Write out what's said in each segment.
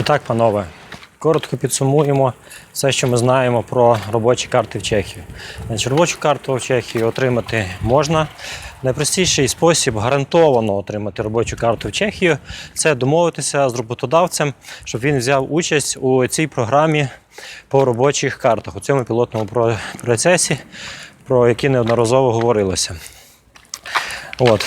І так, панове, коротко підсумуємо все, що ми знаємо про робочі карти в Чехії. Робочу карту в Чехії отримати можна. Найпростіший спосіб гарантовано отримати робочу карту в Чехію це домовитися з роботодавцем, щоб він взяв участь у цій програмі по робочих картах, у цьому пілотному процесі, про який неодноразово говорилося. От.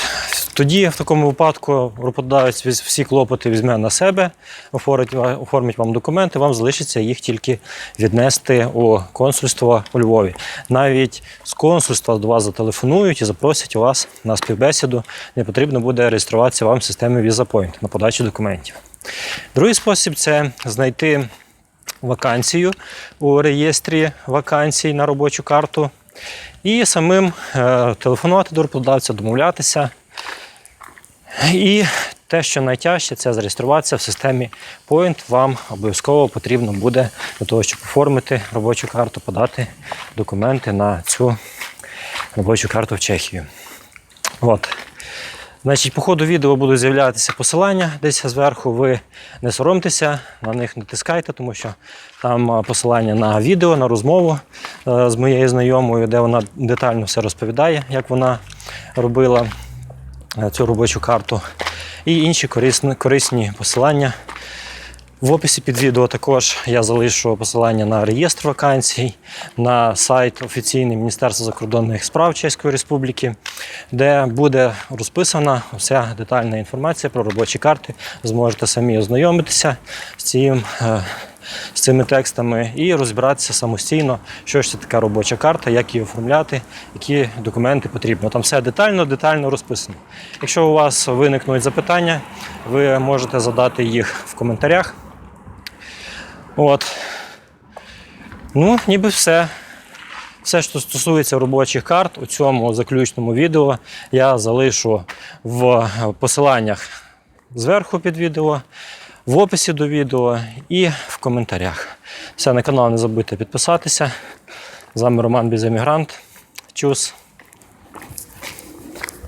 Тоді, в такому випадку, роботодавець всі клопоти візьме на себе, оформить, оформить вам документи, вам залишиться їх тільки віднести у консульство у Львові. Навіть з консульства до вас зателефонують і запросять вас на співбесіду. Не потрібно буде реєструватися вам в системі VisaPoint на подачу документів. Другий спосіб це знайти вакансію у реєстрі вакансій на робочу карту і самим е, телефонувати до роботодавця, домовлятися. І те, що найтяжче, це зареєструватися в системі Point. Вам обов'язково потрібно буде для того, щоб оформити робочу карту, подати документи на цю робочу карту в Чехію. От. Значить, по ходу відео будуть з'являтися посилання десь зверху. Ви не соромтеся, на них не тискайте, тому що там посилання на відео, на розмову е, з моєю знайомою, де вона детально все розповідає, як вона робила цю робочу карту. І інші корисні, корисні посилання. В описі під відео також я залишу посилання на реєстр вакансій, на сайт офіційний Міністерства закордонних справ Чеської Республіки, де буде розписана вся детальна інформація про робочі карти. Зможете самі ознайомитися з, цим, е, з цими текстами і розбиратися самостійно, що ж це така робоча карта, як її оформляти, які документи потрібно. Там все детально, детально розписано. Якщо у вас виникнуть запитання, ви можете задати їх в коментарях. От. Ну, ніби все. Все, що стосується робочих карт, у цьому заключному відео я залишу в посиланнях зверху під відео, в описі до відео і в коментарях. Все, на канал не забудьте підписатися. З вами Роман Біземігрант. Чус!